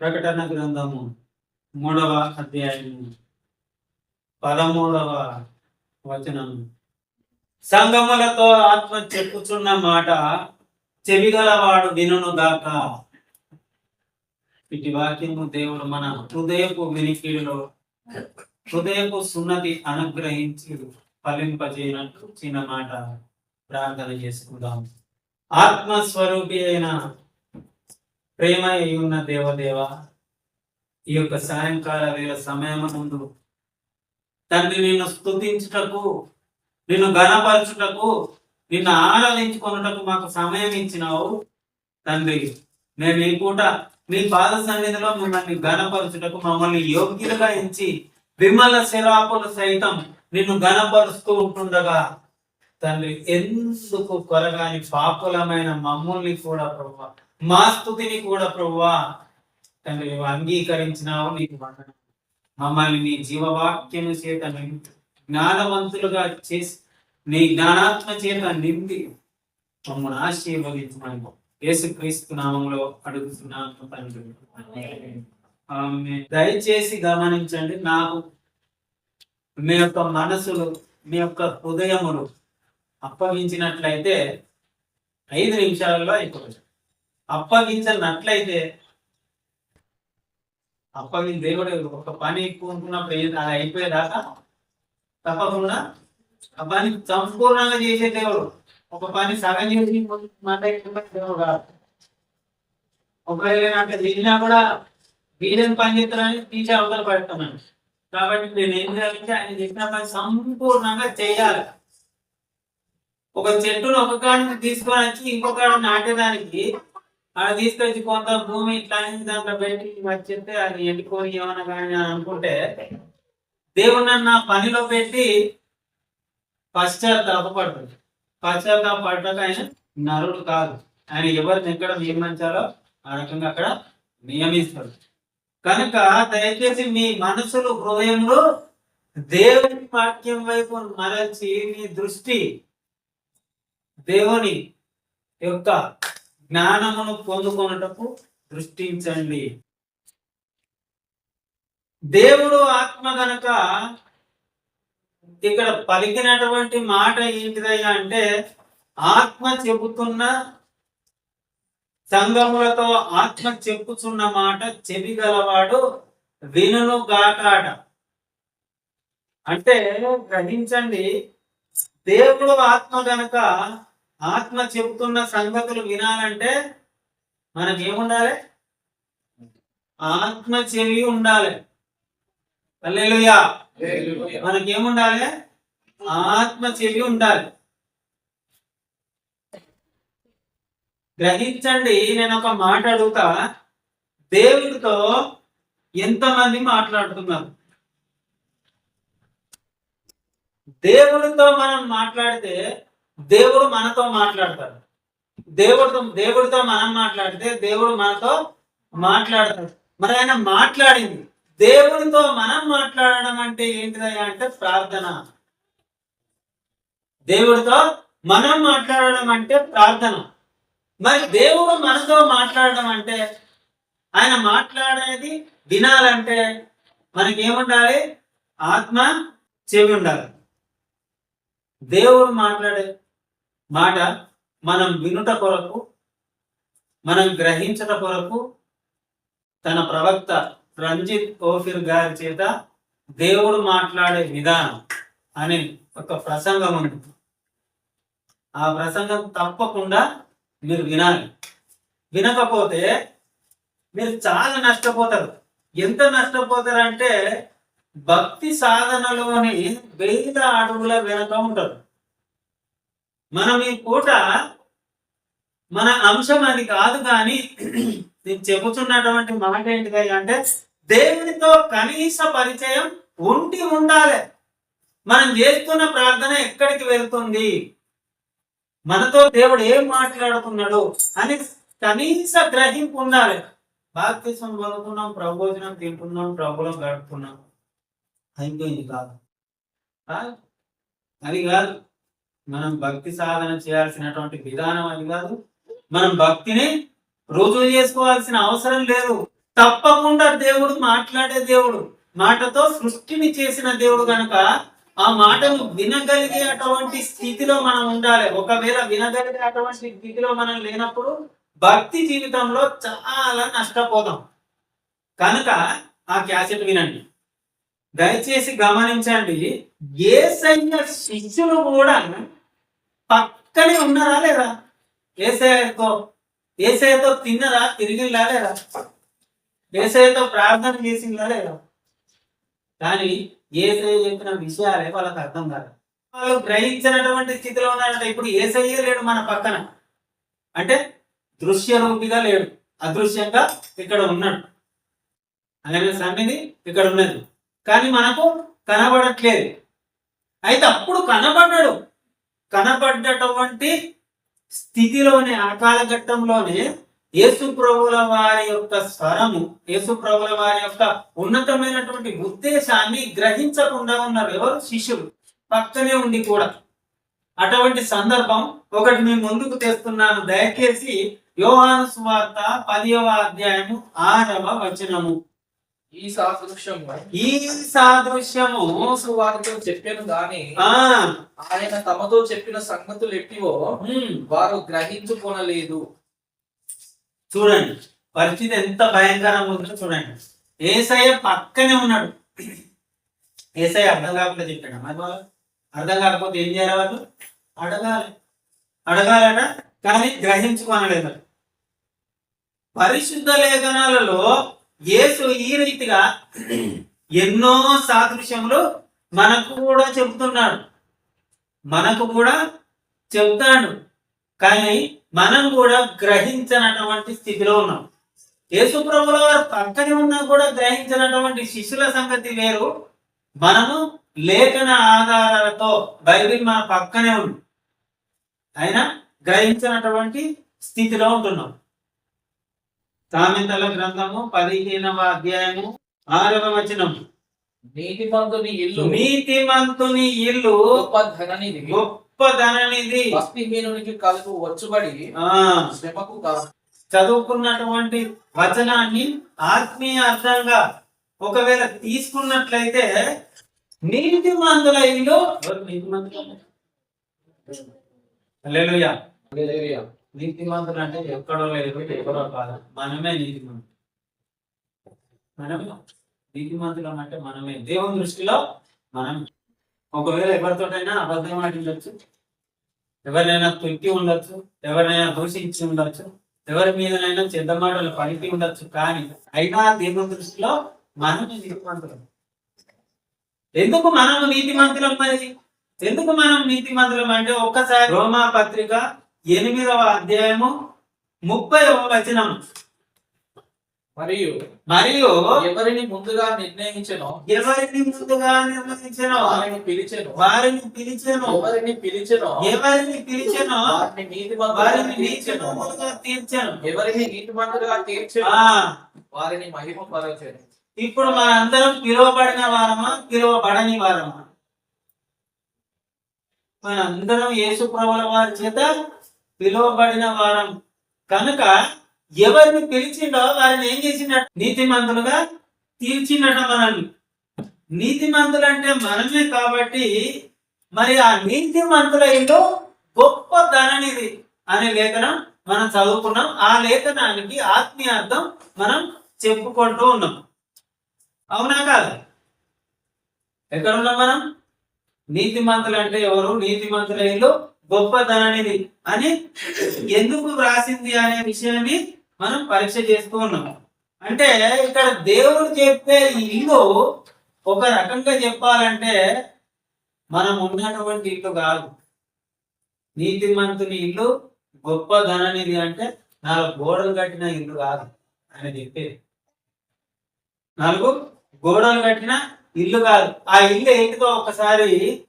ప్రకటన గ్రంథము మూడవ అధ్యాయము పదమూడవ వచనం సంగములతో ఆత్మ చెప్పుచున్న మాట చెవిగలవాడు వినును దాకా ఇటు వాక్యము దేవుడు మన హృదయపు వినికిడిలో హృదయపు సున్నతి అనుగ్రహించి ఫలింపజేయనట్లు చిన్న మాట ప్రార్థన చేసుకుందాం. ఆత్మస్వరూపి అయిన ప్రేమ అయి ఉన్న దేవదేవ ఈ యొక్క సాయంకాల వేళ సమయం ముందు తండ్రి నిన్ను స్థుతించుటకు నిన్ను గణపరచుటకు నిన్ను ఆరాధించుకున్నటకు మాకు సమయం ఇచ్చినావు. తండ్రి నేను ఈ పూట మీ పాద సన్నిధిలో మిమ్మల్ని గణపరచుటకు మమ్మల్ని యోగ్యులుగా ఎంచి విమల శిరాపులు సైతం నిన్ను గణపరుస్తూ ఉంటుండగా తండ్రి ఎందుకు కొరగాని పాపులమైన మమ్మల్ని కూడా ప్రభావ మా స్థుతిని కూడా ప్రభువా తండ్రి అంగీకరించినావు నీకు వందనం. మమ్మల్ని నీ జీవవాక్యము చేత నింపి జ్ఞానవంతులుగా చేసి నీ జ్ఞానాత్మ చేత నింపి మమ్మల్ని ఆశీర్వదించమని యేసుక్రీస్తు నామంలో అడుగుతున్నాను తండ్రి. దయచేసి గమనించండి నాకు మీ యొక్క మనసులు మీ యొక్క హృదయములు అప్పగించినట్లయితే ఐదు నిమిషాలలో అయిపోవచ్చు. అప్పగించనట్లయితే అప్పగించి దేవుడు ఒక పని ఎక్కువ అనుకున్నప్పుడు అది అయిపోయేదాకా తప్పకుండా ఆ పని సంపూర్ణంగా చేసే దేవుడు. ఒక పని సగం చేసి మాట దేవుడు కాదు. ఒకవేళ నాకు చేసినా కూడా వీళ్ళని పని చేస్తారని తీసి అవతల పెడతామని కాబట్టి నేను ఏం చేయాలంటే ఆయన చెప్పిన పని సంపూర్ణంగా చేయాలి. ఒక చెట్టును ఒక కాడిని తీసుకొని వచ్చి ఇంకొక కాడ నాటేదానికి అలా తీసుకొచ్చి కొంత భూమి ఇట్లా దాంట్లో పెట్టి వచ్చేస్తే అది ఎండిపోయి ఏమన్నా కానీ అని అనుకుంటే దేవుడు నన్ను నా పనిలో పెట్టి పశ్చాత్తాపడుతుంది పశ్చాత్తాపడ్డాక ఆయన నరుడు కాదు. ఆయన ఎవరిని ఎక్కడ నియమించాలో ఆ రకంగా అక్కడ నియమిస్తాడు. కనుక దయచేసి మీ మనసులు హృదయంలో దేవుని వాక్యం వైపు మరచి మీ దృష్టి దేవుని యొక్క జ్ఞానమును పొందుకున్నటకు దృష్టించండి. దేవుడు ఆత్మ గనక ఇక్కడ పలికినటువంటి మాట ఏంటిదయ్యా అంటే ఆత్మ చెబుతున్న సంగములతో ఆత్మ చెప్పుచున్న మాట చెవి గలవాడు వినును గాకాట అంటే గ్రహించండి దేవుడు ఆత్మ గనక ఆత్మ చెబుతున్న సంగతులు వినాలంటే మనకేముండాలి ఆత్మ చెవి ఉండాలి. అల్లెలుయా మనకేముండాలి ఆత్మ చెవి ఉండాలి. గ్రహించండి నేను ఒక మాట అడుగుతా. దేవుడితో ఎంతమంది మాట్లాడుతున్నారు? దేవుడితో మనం మాట్లాడితే దేవుడు మనతో మాట్లాడతాడు. దేవుడితో దేవుడితో మనం మాట్లాడితే దేవుడు మనతో మాట్లాడతాడు. మరి ఆయన మాట్లాడింది. దేవుడితో మనం మాట్లాడడం అంటే ఏంటిదయ్యా అంటే ప్రార్థన. దేవుడితో మనం మాట్లాడడం అంటే ప్రార్థన. మరి దేవుడు మనతో మాట్లాడడం అంటే ఆయన మాట్లాడేది వినాలంటే మనకి ఏముండాలి? ఆత్మ చెవి ఉండాలి. దేవుడు మాట్లాడే మాట మనం వినుట కొరకు మనం గ్రహించట కొరకు తన ప్రవక్త రంజిత్ ఓఫిర్ గారి చేత దేవుడు మాట్లాడే విధానం అనే ఒక ప్రసంగం ఉంది. ఆ ప్రసంగం తప్పకుండా మీరు వినాలి. వినకపోతే మీరు చాలా నష్టపోతారు. ఎంత నష్టపోతారంటే భక్తి సాధనలోని వేల అడుగుల వెనక ఉంటారు. మనం ఈ పూట మన అంశం అది కాదు కానీ నేను చెబుతున్నటువంటి మాట ఏంటిది అంటే దేవునితో కనీస పరిచయం ఉండి ఉండాలి. మనం చేస్తున్న ప్రార్థన ఎక్కడికి వెళ్తుంది? మనతో దేవుడు ఏం మాట్లాడుతున్నాడు అని కనీస గ్రహింపు ఉండాలి. బాప్తిసం పొందుతున్నాం ప్రబోజనం తింటున్నాం ప్రభులం గడుపుతున్నాం. అయిపోయింది కాదు. అది కాదు. మనం భక్తి సాధన చేయాల్సినటువంటి విధానం అది కాదు. మనం భక్తిని రుజువు చేసుకోవాల్సిన అవసరం లేదు. తప్పకుండా దేవుడు మాట్లాడే దేవుడు మాటతో సృష్టిని చేసిన దేవుడు కనుక ఆ మాటను వినగలిగే అటువంటి స్థితిలో మనం ఉండాలి. ఒకవేళ వినగలిగే అటువంటి స్థితిలో మనం లేనప్పుడు భక్తి జీవితంలో చాలా నష్టపోతాం. కనుక ఆ క్యాసెట్ వినండి. దయచేసి గమనించండి. ఏసయ్య శిష్యులు కూడా పక్కనే ఉన్నారా లేదా? ఏసయ్యతో ఏసయ్యతో తిన్నరా? తిరిగిలా లేదా? ఏసయ్యతో ప్రార్థన చేసిందా లేదా? కానీ ఏసయ్య చెప్పిన విషయాలే వాళ్ళకి అర్థం కాదు వాళ్ళు గ్రహించినటువంటి స్థితిలో ఉన్నారంట. ఇప్పుడు ఏసయ్యే లేడు మన పక్కన. అంటే దృశ్య రూపిగా లేడు. అదృశ్యంగా ఇక్కడ ఉన్నాడు. ఆయన సన్నిధి ఇక్కడ ఉన్నది. కానీ మనకు కనబడట్లేదు. అయితే అప్పుడు కనబడ్డాడు. కనబడ్డటువంటి స్థితిలోనే ఆ కాలఘట్టంలోనే యేసు ప్రభుల వారి యొక్క స్వరము యేసు ప్రభుల వారి యొక్క ఉన్నతమైనటువంటి ఉద్దేశాన్ని గ్రహించకుండా ఉన్నారు ఎవరు? శిష్యులు. పక్కనే ఉండి కూడా. అటువంటి సందర్భం ఒకటి మేము ముందుకు తెస్తున్నాను. దయచేసి యోహాను స్వార్త పదివ అధ్యాయము ఆరవ వచనము. ఈ సాదృశ్యము. ఈ సాదృశ్యము మోసు వారితో చెప్పాను గాని ఆయన తమతో చెప్పిన సంగతులు ఎట్టివో వారు గ్రహించుకొనలేదు. చూడండి పరిస్థితి ఎంత భయంకరంగా ఉందో చూడండి. ఏసయ్య పక్కనే ఉన్నాడు. ఏసయ్య అర్థం కాకుండా చెప్పాడు. మరి అర్థం కాకపోతే ఏం చేయాలి వాళ్ళు? అడగాలి. అడగాలట కానీ గ్రహించుకోనలేదు. పరిశుద్ధ లేఖనాలలో యేసు ఈ రీతిగా ఎన్నో సాదృశ్యములు మనకు కూడా చెబుతున్నాడు. మనకు కూడా చెబుతాడు. కానీ మనం కూడా గ్రహించనటువంటి స్థితిలో ఉన్నాం. యేసు ప్రభుల వారు పక్కనే ఉన్నా కూడా గ్రహించినటువంటి శిష్యుల సంగతి వేరు. మనము లేఖన ఆధారాలతో బైబిల్ మన పక్కనే ఉంది. అయినా గ్రహించినటువంటి స్థితిలో ఉంటున్నాం. సామెతల గ్రంథము పదిహేనవ అధ్యాయము ఆరవ వచనం. నీతిమంతుని ఇల్లు నీతిమంతుని ఇల్లు గొప్ప ధననిధి. గొప్ప ధననిధి. భక్తిహీనునికి కలుగు వచ్చుబడి శ్రమకు చదువుకున్నటువంటి వచనాన్ని ఆత్మీయ అర్థంగా ఒకవేళ తీసుకున్నట్లయితే నీతి మందుల ఇల్లు ఎవరు నీతిమంతులు అంటే ఎక్కడో లేదు ఎక్కడో కాదు మనమే నీతి మందులు మనమే నీతి అంటే మనమే. దేవుని దృష్టిలో మనం ఒకవేళ ఎవరితోటైనా అబద్ధం ఆడి ఉండొచ్చు ఎవరినైనా తొక్కి ఉండొచ్చు. ఎవరినైనా దూషించి ఉండొచ్చు. ఎవరి మీదనైనా చెడ్డ మాటలు పలికి ఉండొచ్చు. కానీ అయినా దేవుని దృష్టిలో మనమే నీతిమంతులం. ఎందుకు మనం నీతిమంతులం మరి? ఎందుకు మనం నీతిమంతులం అంటే ఒక్కసారి రోమా పత్రిక ఎనిమిదవ అధ్యాయము ముప్పై వచనం మరియు మరియు ఎవరిని ముందుగా నిర్ణయించను ఎవరిని ముందుగా నిర్ణయించను వారిని పిలిచెను వారిని పిలిచెను ఎవరిని పిలిచెను ఎవరిని పిలిచెను వారిని వారిని తీర్చెను ఎవరిని నీతిమంతులుగా తీర్చెను వారిని మహిమ పరచెను ఇప్పుడు మనందరం పిలువబడిన వారమా పిలువబడని వారమా? మనందరం యేసు ప్రభుల వారి చేత పిలువబడిన వారం. కనుక ఎవరిని పిలిచిండో వారిని ఏం చేసినట్టు నీతిమంతులుగా తీర్చిండట మనల్ని. నీతిమంతులు అంటే మనమే కాబట్టి మరి ఆ నీతిమంతుల ఇల్లు గొప్ప ధననిది అనే లేఖనం మనం చదువుకున్నాం. ఆ లేఖనానికి ఆత్మీయ అర్థం మనం చెప్పుకుంటూ ఉన్నాం. అవునా కాదు? ఎక్కడ ఉన్నాం మనం? నీతిమంతులు అంటే ఎవరు? నీతిమంతుల ఇల్లు గొప్ప అని ఎందుకు వ్రాసింది అనే విషయాన్ని మనం పరీక్ష చేసుకున్నాం అంటే ఇక్కడ దేవుడు చెప్పే ఇల్లు ఒక రకంగా చెప్పాలంటే మనం ఉన్నటువంటి ఇల్లు కాదు. నీతిమంతుని ఇల్లు గొప్ప ధననిది అంటే నాలుగు గోడలు కట్టిన ఇల్లు కాదు అని చెప్పేది. నాలుగు గోడలు కట్టిన ఇల్లు కాదు. ఆ ఇల్లు ఏంటిదో ఒకసారి